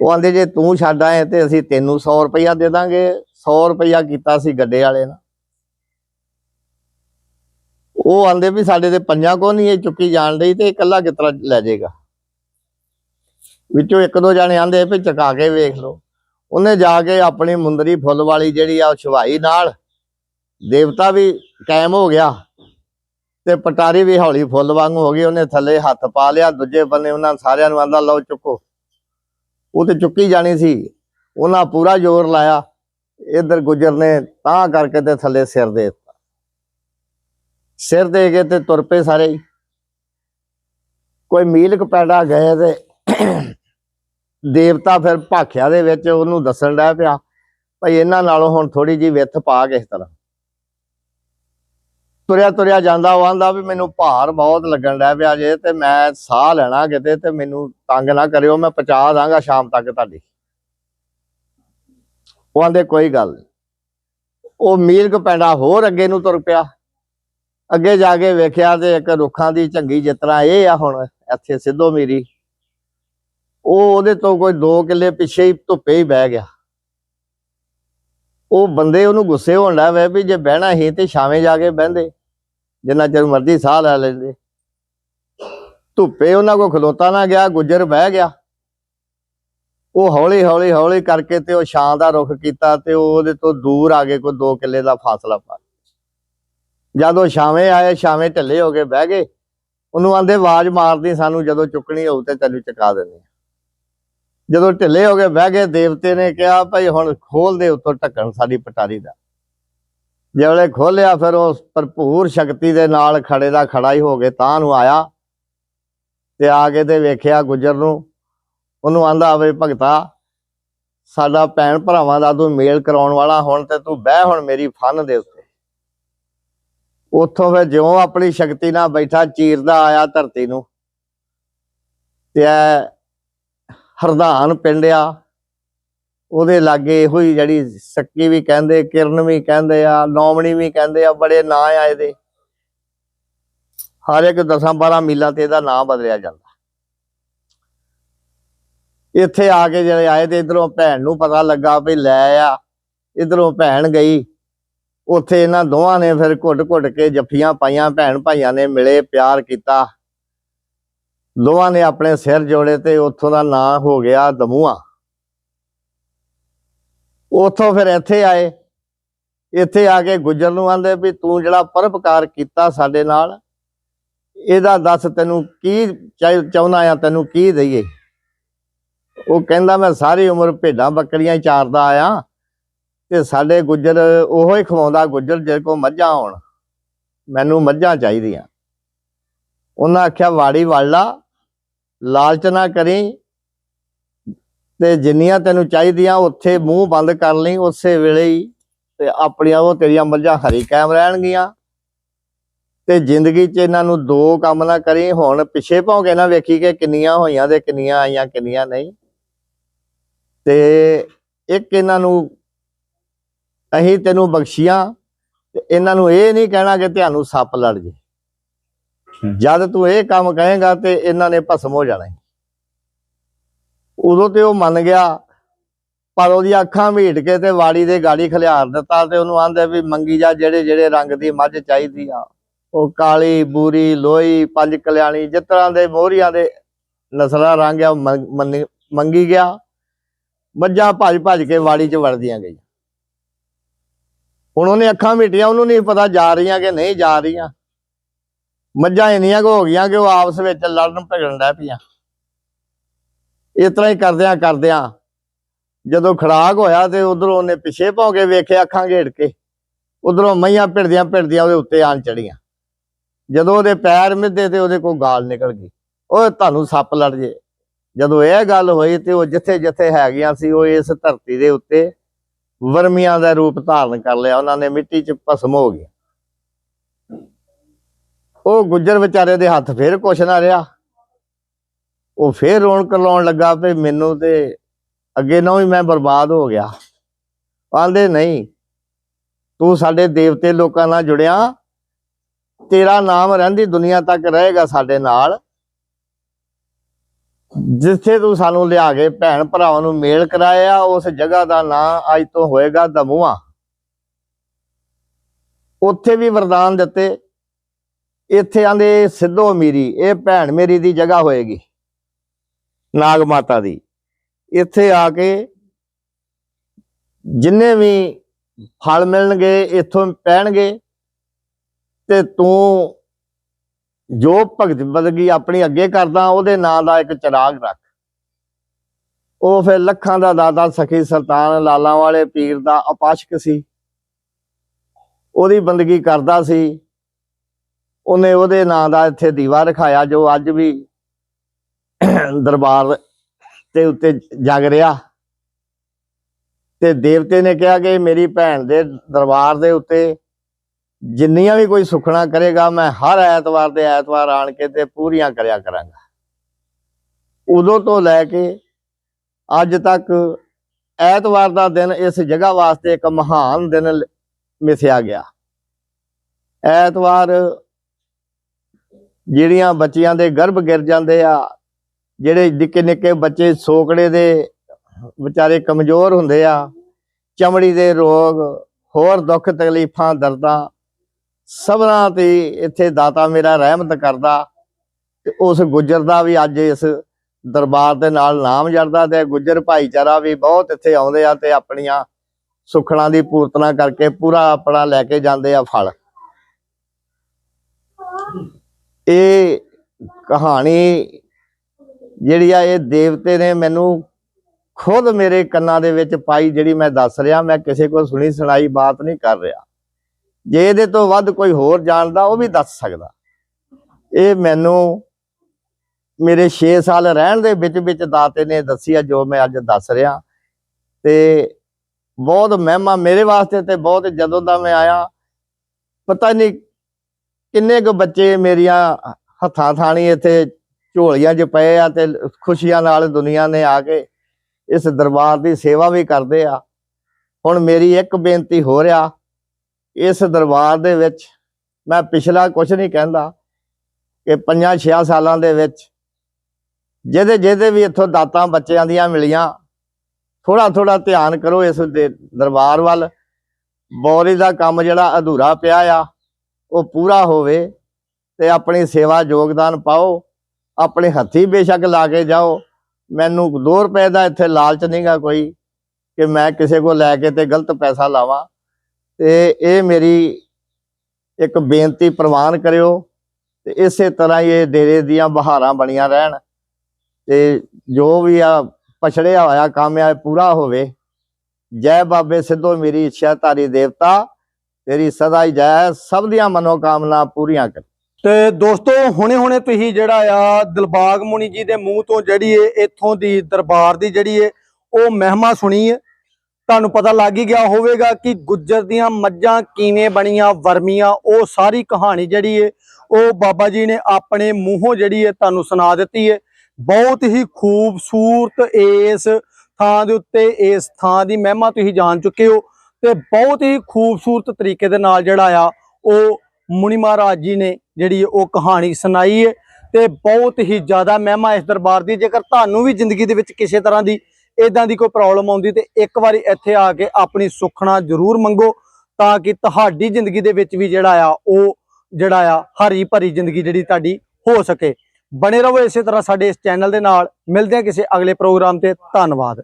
ਉਹ ਆਂਦੇ, ਜੇ ਤੂੰ ਛੱਡ ਆਏ ਤੇ ਅਸੀਂ ਤੈਨੂੰ 100 ਰੁਪਇਆ ਦੇ ਦਾਂਗੇ। 100 ਰੁਪਇਆ ਕੀਤਾ ਸੀ ਗੱਡੇ ਵਾਲੇ ਨਾਲ। ਉਹ ਆਂਦੇ ਵੀ ਸਾਡੇ ਤੇ ਪੰਜਾਂ ਕੋ ਨਹੀਂ, ਇਹ ਚੁੱਕੀ ਜਾਣ ਡਈ ਤੇ ਇਹ ਇਕੱਲਾ ਕਿਤਰਾ ਲੈ ਜਾਏਗਾ। ਵਿੱਚੋਂ ਇੱਕ ਦੋ ਜਾਣੇ ਆਂਦੇ ਵੀ ਚਕਾ ਕੇ ਵੇਖ ਲਓ। ਉਹਨੇ ਜਾ ਕੇ ਆਪਣੀ ਮੁੰਦਰੀ ਫੁੱਲ ਵਾਲੀ ਜਿਹੜੀ ਆ ਉਹ ਛਵਾਈ ਨਾਲ। ਦੇਵਤਾ ਵੀ ਕਾਇਮ ਹੋ ਗਿਆ। ਤੇ ਪਟਾਰੀ ਵੀ ਹੌਲੀ ਫੁੱਲ ਵਾਂਗ ਹੋ ਗਈ, ਉਹਨੇ ਥੱਲੇ ਹੱਥ ਪਾ ਲਿਆ, ਦੂਜੇ ਬੰਨੇ ਉਹਨਾਂ ਸਾਰਿਆਂ ਨੂੰ ਆਂਦਾ, ਲਓ ਚੁੱਕੋ। ਉਹ ਤੇ ਚੁੱਕੀ ਜਾਣੀ ਸੀ। ਉਹਨਾਂ ਪੂਰਾ ਜ਼ੋਰ ਲਾਇਆ। ਇਧਰ ਗੁਜਰ ਨੇ ਤਾਂ ਕਰਕੇ ਤੇ ਥੱਲੇ ਸਿਰ ਦੇ ਦਿੱਤਾ। ਸਿਰ ਦੇ ਕੇ ਤੇ ਤੁਰ ਪਏ ਸਾਰੇ। ਕੋਈ ਮੀਲਕ ਕਪੈੜਾ ਗਏ ਤੇ ਦੇਵਤਾ ਫਿਰ ਭਾਖਿਆ ਦੇ ਵਿੱਚ ਉਹਨੂੰ ਦੱਸਣ ਡਿਆ ਪਿਆ, ਭਾਈ ਇਹਨਾਂ ਨਾਲੋਂ ਹੁਣ ਥੋੜੀ ਜੀ ਵਿੱਥ ਪਾ ਕਿਸ ਤਰ੍ਹਾਂ। ਤੁਰਿਆ ਤੁਰਿਆ ਜਾਂਦਾ, ਉਹ ਆਂਦਾ ਵੀ ਮੈਨੂੰ ਭਾਰ ਬਹੁਤ ਲੱਗਣ ਡਿਆ ਪਿਆ ਜੇ ਤੇ ਮੈਂ ਸਾਹ ਲੈਣਾ ਕਿਤੇ ਤੇ ਮੈਨੂੰ ਤੰਗ ਨਾ ਕਰਿਓ, ਮੈਂ ਪਹੁੰਚਾ ਦਾਂਗਾ ਸ਼ਾਮ ਤੱਕ ਤੁਹਾਡੀ। ਉਹ ਆਂਦੇ ਕੋਈ ਗੱਲ ਨੀ। ਉਹ ਮੀਲ ਕਪੈਂਡਾ ਹੋਰ ਅੱਗੇ ਨੂੰ ਤੁਰ ਪਿਆ। ਅੱਗੇ ਜਾ ਕੇ ਵੇਖਿਆ ਤੇ ਇੱਕ ਰੁੱਖਾਂ ਦੀ ਚੰਗੀ ਜਿਤਨਾ ਇਹ ਆ ਹੁਣ, ਇੱਥੇ ਸਿੱਧੋ ਮੀਰੀ। ਉਹ ਉਹਦੇ ਤੋਂ ਕੋਈ 2 ਕਿੱਲੇ ਪਿੱਛੇ ਹੀ ਧੁੱਪੇ ਹੀ ਬਹਿ ਗਿਆ। ਉਹ ਬੰਦੇ ਉਹਨੂੰ ਗੁੱਸੇ ਹੋਣ ਲੱਗ ਪਏ ਵੀ ਜੇ ਬਹਿਣਾ ਹੀ ਤੇ ਛਾਵੇਂ ਜਾ ਕੇ ਬਹਿੰਦੇ, ਜਿੰਨਾ ਚਿਰ ਮਰਜ਼ੀ ਸਾਹ ਲੈ ਲੈਂਦੇ। ਧੁੱਪੇ ਉਹਨਾਂ ਕੋ ਖਲੋਤਾ ਨਾ ਗਿਆ, ਗੁੱਜਰ ਬਹਿ ਗਿਆ। ਉਹ ਹੌਲੀ ਹੌਲੀ ਹੌਲੀ ਕਰਕੇ ਤੇ ਉਹ ਛਾਂ ਦਾ ਰੁਖ ਕੀਤਾ ਤੇ ਉਹ ਉਹਦੇ ਤੋਂ ਦੂਰ ਆ ਗਏ ਕੋਈ 2 ਕਿੱਲੇ ਦਾ ਫਾਸਲਾ ਪਾ ਜਦੋਂ ਛਾਵੇਂ ਆਏ, ਛਾਵੇਂ ਢੱਲੇ ਹੋ ਕੇ ਬਹਿ ਗਏ, ਉਹਨੂੰ ਆਂਦੇ ਆਵਾਜ਼ ਮਾਰਦੀ ਸਾਨੂੰ ਜਦੋਂ ਚੁੱਕਣੀ ਹੋਊ ਤੇ ਤੈਨੂੰ ਚੁਕਾ ਦਿੰਦੇ ਜਦੋਂ ਢਿੱਲੇ ਹੋ ਗਏ, ਬਹਿ ਗਏ ਦੇਵਤੇ ਨੇ ਕਿਹਾ, ਭਾਈ ਹੁਣ ਖੋਲ ਦੇ ਉੱਤੋਂ ਢੱਕਣ ਸਾਡੀ ਪਟਾਰੀ ਦਾ। ਜਿਹੜੇ ਖੋਲਿਆ, ਫਿਰ ਉਹ ਭਰਪੂਰ ਸ਼ਕਤੀ ਦੇ ਨਾਲ ਖੜੇ ਦਾ ਖੜਾ ਹੀ ਹੋ ਗਏ ਤਾਂ ਨੂੰ ਆਇਆ ਤੇ ਆ ਕੇ ਤੇ ਵੇਖਿਆ ਗੁੱਜਰ ਨੂੰ। ਉਹਨੂੰ ਆਂਦਾ ਆਵੇ ਭਗਤਾ, ਸਾਡਾ ਭੈਣ ਭਰਾਵਾਂ ਦਾ ਤੂੰ ਮੇਲ ਕਰਾਉਣ ਵਾਲਾ ਹੁਣ ਤੇ ਤੂੰ ਬਹਿ ਹੁਣ ਮੇਰੀ ਫਨ ਦੇ ਉੱਤੇ। ਉੱਥੋਂ ਫਿਰ ਜਿਉਂ ਆਪਣੀ ਸ਼ਕਤੀ ਨਾਲ ਬੈਠਾ, ਚੀਰਦਾ ਆਇਆ ਧਰਤੀ ਨੂੰ। ਤੇ ਹਰਦਾਨ ਪਿੰਡ ਆ। ਉਹਦੇ ਲਾਗੇ ਇਹੋ ਹੀ ਜਿਹੜੀ ਸੱਕੀ ਵੀ ਕਹਿੰਦੇ, ਕਿਰਨ ਵੀ ਕਹਿੰਦੇ ਆ, ਨੌਮਣੀ ਵੀ ਕਹਿੰਦੇ ਆ, ਬੜੇ ਨਾਂ ਆ ਇਹਦੇ। ਹਰ ਇੱਕ 10 12 ਮੀਲਾਂ ਤੇ ਇਹਦਾ ਨਾਂ ਬਦਲਿਆ ਜਾਂਦਾ। ਇੱਥੇ ਆ ਕੇ ਜਿਹੜੇ ਆਏ ਤੇ ਇਧਰੋਂ ਭੈਣ ਨੂੰ ਪਤਾ ਲੱਗਾ ਵੀ ਲੈ ਆ। ਇਧਰੋਂ ਭੈਣ ਗਈ। ਉੱਥੇ ਇਹਨਾਂ ਦੋਵਾਂ ਨੇ ਫਿਰ ਘੁੱਟ-ਘੁੱਟ ਕੇ ਜੱਫੀਆਂ ਪਾਈਆਂ, ਭੈਣ ਭਾਈਆਂ ਨੇ ਮਿਲੇ, ਪਿਆਰ ਕੀਤਾ। ਦੋਵਾਂ ਨੇ ਆਪਣੇ ਸਿਰ ਜੋੜੇ ਤੇ ਉੱਥੋਂ ਦਾ ਨਾਂ ਹੋ ਗਿਆ ਦਮੂਆ। ਉੱਥੋਂ ਫਿਰ ਇੱਥੇ ਆਏ। ਇੱਥੇ ਆ ਕੇ ਗੁੱਜਰ ਨੂੰ ਆਂਦੇ ਵੀ ਤੂੰ ਜਿਹੜਾ ਪਰਪਕਾਰ ਕੀਤਾ ਸਾਡੇ ਨਾਲ, ਇਹਦਾ ਦੱਸ ਤੈਨੂੰ ਕੀ ਚਾਹ- ਚਾਹੁੰਦਾ ਆ, ਤੈਨੂੰ ਕੀ ਦਈਏ? ਉਹ ਕਹਿੰਦਾ, ਮੈਂ ਸਾਰੀ ਉਮਰ ਭੇਡਾਂ ਬੱਕਰੀਆਂ ਚਾਰਦਾ ਆਇਆ ਤੇ ਸਾਡੇ ਗੁੱਜਰ ਉਹੋ ਹੀ ਖਵਾਉਂਦਾ ਗੁੱਜਰ ਜਿਹਦੇ ਕੋ ਮੱਝਾਂ ਹੋਣ। ਮੈਨੂੰ ਮੱਝਾਂ ਚਾਹੀਦੀਆਂ। ਉਹਨਾਂ ਆਖਿਆ, ਵਾੜੀ ਵਾਲਾ ਲਾਲਚ ਨਾ ਕਰੀ ਤੇ ਜਿੰਨੀਆਂ ਤੈਨੂੰ ਚਾਹੀਦੀਆਂ, ਉੱਥੇ ਮੂੰਹ ਬੰਦ ਕਰ ਲਈ ਉਸੇ ਵੇਲੇ ਹੀ ਤੇ ਆਪਣੀਆਂ ਉਹ ਤੇਰੀਆਂ ਮੱਝਾਂ ਹਰੀ ਕਾਇਮ ਰਹਿਣਗੀਆਂ। ਤੇ ਜ਼ਿੰਦਗੀ 'ਚ ਇਹਨਾਂ ਨੂੰ ਦੋ ਕੰਮ ਨਾ ਕਰੀ, ਹੁਣ ਪਿੱਛੇ ਭੌਂਕੇ ਨਾ ਵੇਖੀ ਕਿ ਕਿੰਨੀਆਂ ਹੋਈਆਂ ਤੇ ਕਿੰਨੀਆਂ ਆਈਆਂ, ਕਿੰਨੀਆਂ ਨਹੀਂ। ਤੇ ਇੱਕ ਇਹਨਾਂ ਨੂੰ ਅਸੀਂ ਤੈਨੂੰ ਬਖਸ਼ੀਆਂ ਤੇ ਇਹਨਾਂ ਨੂੰ ਇਹ ਨਹੀਂ ਕਹਿਣਾ ਕਿ ਤੁਹਾਨੂੰ ਸੱਪ ਲੜ ਜੇ। ਜਦ ਤੂੰ ਇਹ ਕੰਮ ਕਹੇਗਾ ਤੇ ਇਹਨਾਂ ਨੇ ਭਸਮ ਹੋ ਜਾਣਾ ਈ। ਉਦੋਂ ਤੇ ਉਹ ਮੰਨ ਗਿਆ, ਪਰ ਉਹਦੀ ਅੱਖਾਂ ਮੀਟ ਕੇ ਤੇ ਵਾੜੀ ਦੇ ਗਾੜੀ ਖਲਿਆਰ ਦਿੱਤਾ ਤੇ ਉਹਨੂੰ ਆਂਦੇ ਵੀ ਮੰਗੀ ਜਾ ਜਿਹੜੇ ਜਿਹੜੇ ਰੰਗ ਦੀ ਮੱਝ ਚਾਹੀਦੀ ਆ। ਉਹ ਕਾਲੀ, ਬੂਰੀ, ਲੋਈ, ਪੰਜ ਕਲਿਆਣੀ, ਜਿਸ ਤਰ੍ਹਾਂ ਦੇ ਮੋਹਰੀਆਂ ਦੇ ਨਸਲਾਂ ਰੰਗ ਆ ਮੰਗੀ ਗਿਆ। ਮੱਝਾਂ ਭੱਜ ਭੱਜ ਕੇ ਵਾੜੀ 'ਚ ਵੜਦੀਆਂ ਗਈਆਂ। ਹੁਣ ਉਹਨੇ ਅੱਖਾਂ ਮੀਟੀਆਂ, ਉਹਨੂੰ ਨਹੀਂ ਪਤਾ ਜਾ ਰਹੀਆਂ ਕਿ ਨਹੀਂ ਜਾ ਰਹੀਆਂ। ਮੱਝਾਂ ਇੰਨੀਆਂ ਕੁ ਹੋ ਗਈਆਂ ਕਿ ਉਹ ਆਪਸ ਵਿੱਚ ਲੜਨ ਭਿੜਨ ਡੈ ਪਈਆਂ। ਇਸ ਤਰ੍ਹਾਂ ਹੀ ਕਰਦਿਆਂ ਕਰਦਿਆਂ ਜਦੋਂ ਖੜਾਕ ਹੋਇਆ ਤੇ ਉਧਰੋਂ ਉਹਨੇ ਪਿੱਛੇ ਭੌਂ ਕੇ ਵੇਖਿਆ ਅੱਖਾਂ ਘੇੜ ਕੇ, ਉਧਰੋਂ ਮਈਆਂ ਭਿੜਦੀਆਂ ਭਿੜਦੀਆਂ ਉਹਦੇ ਉੱਤੇ ਆਣ ਚੜੀਆਂ ਜਦੋਂ ਉਹਦੇ ਪੈਰ ਮਿੱਧੇ ਤੇ ਉਹਦੇ ਕੋਲ ਗਾਲ ਨਿਕਲ ਗਈ। ਉਹ ਤੁਹਾਨੂੰ ਸੱਪ ਲੜ ਜੇ। ਜਦੋਂ ਇਹ ਗੱਲ ਹੋਈ ਤੇ ਉਹ ਜਿੱਥੇ ਜਿੱਥੇ ਹੈਗੀਆਂ ਸੀ, ਉਹ ਇਸ ਧਰਤੀ ਦੇ ਉੱਤੇ ਵਰਮੀਆਂ ਦਾ ਰੂਪ ਧਾਰਨ ਕਰ ਲਿਆ। ਉਹਨਾਂ ਨੇ ਮਿੱਟੀ 'ਚ ਭਸਮ ਹੋ ਗਏ ਉਹ ਗੁੱਜਰ ਵਿਚਾਰੇ ਦੇ ਹੱਥ ਫੇਰ ਕੁਛ ਨਾ ਰਿਹਾ। ਉਹ ਫੇਰ ਰੋਣ ਕਰਲਾਉਣ ਲੱਗਾ ਵੀ ਮੈਨੂੰ ਤੇ ਅੱਗੇ ਨਾ ਹੀ ਮੈਂ ਬਰਬਾਦ ਹੋ ਗਿਆ। ਆਂਦੇ, ਨਹੀਂ, ਤੂੰ ਸਾਡੇ ਦੇਵਤੇ ਲੋਕਾਂ ਨਾਲ ਜੁੜਿਆ। ਤੇਰਾ ਨਾਮ ਰਹਿੰਦੀ ਦੁਨੀਆ ਤੱਕ ਰਹੇਗਾ ਸਾਡੇ ਨਾਲ। ਜਿੱਥੇ ਤੂੰ ਸਾਨੂੰ ਲਿਆ ਕੇ ਭੈਣ ਭਰਾਵਾਂ ਨੂੰ ਮੇਲ ਕਰਾਇਆ, ਉਸ ਜਗ੍ਹਾ ਦਾ ਨਾਂ ਅੱਜ ਤੋਂ ਹੋਏਗਾ ਦਮੂਆ। ਉੱਥੇ ਵੀ ਵਰਦਾਨ ਦਿੱਤੇ। ਇੱਥੇ ਆਂਦੇ, ਸਿੱਧੋ ਮੀਰੀ ਇਹ ਭੈਣ ਮੇਰੀ ਦੀ ਜਗ੍ਹਾ ਹੋਏਗੀ, ਨਾਗ ਮਾਤਾ ਦੀ। ਇੱਥੇ ਆ ਕੇ ਜਿੰਨੇ ਵੀ ਫਲ ਮਿਲਣਗੇ, ਇੱਥੋਂ ਪੈਣਗੇ, ਤੇ ਤੂੰ ਜੋ ਭਗਤ ਬਦਗੀ ਆਪਣੀ ਅੱਗੇ ਕਰਦਾ, ਉਹਦੇ ਨਾਂ ਦਾ ਇੱਕ ਚਿਰਾਗ ਰੱਖ। ਉਹ ਫਿਰ ਲੱਖਾਂ ਦਾ ਦਾਦਾ ਸਖੀ ਸੁਲਤਾਨ, ਲਾਲਾਂ ਵਾਲੇ ਪੀਰ ਦਾ ਅਪਾਸ਼ਕ ਸੀ। ਉਹਦੀ ਬੰਦਗੀ ਕਰਦਾ ਸੀ। ਉਹਨੇ ਉਹਦੇ ਨਾਂ ਦਾ ਇੱਥੇ ਦੀਵਾ ਰਖਾਇਆ ਜੋ ਅੱਜ ਵੀ ਦਰਬਾਰ ਤੇ ਉੱਤੇ ਜਗ ਰਿਹਾ। ਤੇ ਦੇਵਤੇ ਨੇ ਕਿਹਾ ਕਿ ਮੇਰੀ ਭੈਣ ਦੇ ਦਰਬਾਰ ਦੇ ਉੱਤੇ ਜਿੰਨੀਆਂ ਵੀ ਕੋਈ ਸੁਖਣਾ ਕਰੇਗਾ, ਮੈਂ ਹਰ ਐਤਵਾਰ ਦੇ ਐਤਵਾਰ ਆਣ ਕੇ ਤੇ ਪੂਰੀਆਂ ਕਰਿਆ ਕਰਾਂਗਾ। ਉਦੋਂ ਤੋਂ ਲੈ ਕੇ ਅੱਜ ਤੱਕ ਐਤਵਾਰ ਦਾ ਦਿਨ ਇਸ ਜਗ੍ਹਾ ਵਾਸਤੇ ਇੱਕ ਮਹਾਨ ਦਿਨ ਲ- ਮਿਥਿਆ ਗਿਆ। ਐਤਵਾਰ ਜਿਹੜੀਆਂ ਬੱਚਿਆਂ ਦੇ ਗਰਭ ਗਿਰ ਜਾਂਦੇ ਆ, ਜਿਹੜੇ ਨਿੱਕੇ ਨਿੱਕੇ ਬੱਚੇ ਸੋਕੜੇ ਦੇ ਵਿਚਾਰੇ ਕਮਜ਼ੋਰ ਹੁੰਦੇ ਆ, ਚਮੜੀ ਦੇ ਰੋਗ, ਹੋਰ ਦੁੱਖ ਤਕਲੀਫਾਂ, ਦਰਦਾਂ ਸਭਨਾਂ ਤੇ ਇੱਥੇ ਦਾਤਾ ਮੇਰਾ ਰਹਿਮਤ ਕਰਦਾ ਤੇ ਉਸ ਗੁੱਜਰ ਦਾ ਵੀ ਅੱਜ ਇਸ ਦਰਬਾਰ ਦੇ ਨਾਲ ਨਾਮ ਜੜਦਾ ਤੇ ਗੁੱਜਰ ਭਾਈਚਾਰਾ ਵੀ ਬਹੁਤ ਇੱਥੇ ਆਉਂਦੇ ਆ ਤੇ ਆਪਣੀਆਂ ਸੁਖਣਾ ਦੀ ਪੂਰਤਨਾ ਕਰਕੇ ਪੂਰਾ ਆਪਣਾ ਲੈ ਕੇ ਜਾਂਦੇ ਆ ਫਲ। ਇਹ ਕਹਾਣੀ ਜਿਹੜੀ ਆ, ਇਹ ਦੇਵਤੇ ਨੇ ਮੈਨੂੰ ਖੁਦ ਮੇਰੇ ਕੰਨਾਂ ਦੇ ਵਿੱਚ ਪਾਈ, ਜਿਹੜੀ ਮੈਂ ਦੱਸ ਰਿਹਾ, ਮੈਂ ਕਿਸੇ ਕੋਲ ਸੁਣੀ ਸੁਣਾਈ ਬਾਤ ਨਹੀਂ ਕਰ ਰਿਹਾ। ਜੇ ਇਹਦੇ ਤੋਂ ਵੱਧ ਕੋਈ ਹੋਰ ਜਾਣਦਾ, ਉਹ ਵੀ ਦੱਸ ਸਕਦਾ। ਇਹ ਮੈਨੂੰ ਮੇਰੇ 6 ਸਾਲ ਰਹਿਣ ਦੇ ਵਿੱਚ ਵਿੱਚ ਦਾਤੇ ਨੇ ਦੱਸੀ ਆ, ਜੋ ਮੈਂ ਅੱਜ ਦੱਸ ਰਿਹਾ। ਤੇ ਬਹੁਤ ਮਹਿਮਾ ਮੇਰੇ ਵਾਸਤੇ ਤੇ ਬਹੁਤ ਜਦੋਂ ਦਾ ਮੈਂ ਆਇਆ, ਪਤਾ ਨਹੀਂ ਕਿੰਨੇ ਕੁ ਬੱਚੇ ਮੇਰੀਆਂ ਹੱਥਾਂ ਥਾਣੀ ਇੱਥੇ ਝੋਲੀਆਂ 'ਚ ਪਏ ਆ ਤੇ ਖੁਸ਼ੀਆਂ ਨਾਲ ਦੁਨੀਆ ਨੇ ਆ ਕੇ ਇਸ ਦਰਬਾਰ ਦੀ ਸੇਵਾ ਵੀ ਕਰਦੇ ਆ। ਹੁਣ ਮੇਰੀ ਇੱਕ ਬੇਨਤੀ ਹੋ ਰਿਹਾ ਇਸ ਦਰਬਾਰ ਦੇ ਵਿੱਚ ਮੈਂ ਪਿਛਲਾ ਕੁਝ ਨਹੀਂ ਕਹਿੰਦਾ ਕਿ ਪੰਜਾਂ ਛਿਆ ਸਾਲਾਂ ਦੇ ਵਿੱਚ ਜਿਹਦੇ ਜਿਹਦੇ ਵੀ ਇੱਥੋਂ ਦਾਤਾਂ ਬੱਚਿਆਂ ਦੀਆਂ ਮਿਲੀਆਂ ਥੋੜਾ ਥੋੜਾ ਧਿਆਨ ਕਰੋ ਇਸ ਦੇ ਦਰਬਾਰ ਵੱਲ। ਬੌਰੀ ਦਾ ਕੰਮ ਜਿਹੜਾ ਅਧੂਰਾ ਪਿਆ ਆ। ਉਹ ਪੂਰਾ ਹੋਵੇ ਤੇ ਆਪਣੀ ਸੇਵਾ ਯੋਗਦਾਨ ਪਾਓ, ਆਪਣੇ ਹੱਥੀ ਬੇਸ਼ੱਕ ਲਾ ਕੇ ਜਾਓ। ਮੈਨੂੰ 2 ਰੁਪਏ ਦਾ ਇੱਥੇ ਲਾਲਚ ਨਹੀਂਗਾ ਕੋਈ ਕਿ ਮੈਂ ਕਿਸੇ ਕੋਲ ਲੈ ਕੇ ਤੇ ਗਲਤ ਪੈਸਾ ਲਾਵਾਂ। ਤੇ ਇਹ ਮੇਰੀ ਇੱਕ ਬੇਨਤੀ ਪ੍ਰਵਾਨ ਕਰਿਓ ਤੇ ਇਸੇ ਤਰ੍ਹਾਂ ਹੀ ਇਹ ਡੇਰੇ ਦੀਆਂ ਬਹਾਰਾਂ ਬਣੀਆਂ ਰਹਿਣ ਤੇ ਜੋ ਵੀ ਆ ਪਛੜਿਆ ਹੋਇਆ ਕੰਮ ਆ ਪੂਰਾ ਹੋਵੇ। ਜੈ ਬਾਬੇ ਸਿੱਧੋ ਮੇਰੀ ਇੱਛਾ ਧਾਰੀ ਦੇਵਤਾ। ਤੇਰੀ ਸਦਾ ਹੀ ਜੈ, ਸਭ ਦੀਆਂ ਮਨੋਕਾਮਨਾ ਪੂਰੀਆਂ ਕਰ। ਤੇ ਦੋਸਤੋ ਹੁਣੇ ਹੁਣੇ ਤੁਸੀਂ ਜਿਹੜਾ ਆ, ਦਿਲਬਾਗ ਮੁਨੀ ਜੀ ਦੇ ਮੂੰਹ ਤੋਂ ਜਿਹੜੀ ਏ, ਇੱਥੋਂ ਦੀ ਦਰਬਾਰ ਦੀ ਜਿਹੜੀ ਏ, ਉਹ ਮਹਿਮਾ ਸੁਣੀ ਏ। ਤੁਹਾਨੂੰ ਪਤਾ ਲੱਗ ਹੀ ਗਿਆ ਹੋਵੇਗਾ ਕਿ ਗੁੱਜਰ ਦੀਆਂ ਮੱਝਾਂ ਕਿਵੇਂ ਬਣੀਆਂ, ਵਰਮੀਆਂ, ਉਹ ਸਾਰੀ ਕਹਾਣੀ ਜਿਹੜੀ ਏ, ਉਹ ਬਾਬਾ ਜੀ ਨੇ ਆਪਣੇ ਮੂੰਹੋਂ ਜਿਹੜੀ ਏ, ਤੁਹਾਨੂੰ ਸੁਣਾ ਦਿੱਤੀ ਏ। ਬਹੁਤ ਹੀ ਖੂਬਸੂਰਤ ਇਸ ਥਾਂ ਦੇ ਉੱਤੇ, ਇਸ ਥਾਂ ਦੀ ਮਹਿਮਾ ਤੁਸੀਂ ਜਾਣ ਚੁੱਕੇ ਹੋ। ਤੇ ਬਹੁਤ ਹੀ ਖੂਬਸੂਰਤ ਤਰੀਕੇ ਦੇ ਨਾਲ ਜਿਹੜਾ ਆ, ਉਹ ਮੁਨੀ ਮਹਾਰਾਜ ਜੀ ਨੇ ਜਿਹੜੀ ਉਹ ਕਹਾਣੀ ਸੁਣਾਈ ਹੈ ਤੇ ਬਹੁਤ ਹੀ ਜ਼ਿਆਦਾ ਮਹਿਮਾ ਇਸ ਦਰਬਾਰ ਦੀ। ਜੇਕਰ ਤੁਹਾਨੂੰ ਵੀ ਜ਼ਿੰਦਗੀ ਦੇ ਵਿੱਚ ਕਿਸੇ ਤਰ੍ਹਾਂ ਦੀ ਇਦਾਂ ਦੀ ਕੋਈ ਪ੍ਰੋਬਲਮ ਆਉਂਦੀ ਤੇ ਇੱਕ ਵਾਰੀ ਇੱਥੇ ਆ ਕੇ ਆਪਣੀ ਸੁੱਖਣਾ ਜ਼ਰੂਰ ਮੰਗੋ ਤਾਂ ਕਿ ਤੁਹਾਡੀ ਜ਼ਿੰਦਗੀ ਦੇ ਵਿੱਚ ਵੀ ਜਿਹੜਾ ਆ, ਉਹ ਜਿਹੜਾ ਆ, ਹਰੀ ਭਰੀ ਜ਼ਿੰਦਗੀ ਜਿਹੜੀ ਤੁਹਾਡੀ ਹੋ ਸਕੇ। ਬਣੇ ਰਹੋ ਇਸੇ ਤਰ੍ਹਾਂ ਸਾਡੇ ਇਸ ਚੈਨਲ ਦੇ ਨਾਲ। ਮਿਲਦੇ ਹਾਂ ਕਿਸੇ ਅਗਲੇ ਪ੍ਰੋਗਰਾਮ ਤੇ। ਧੰਨਵਾਦ।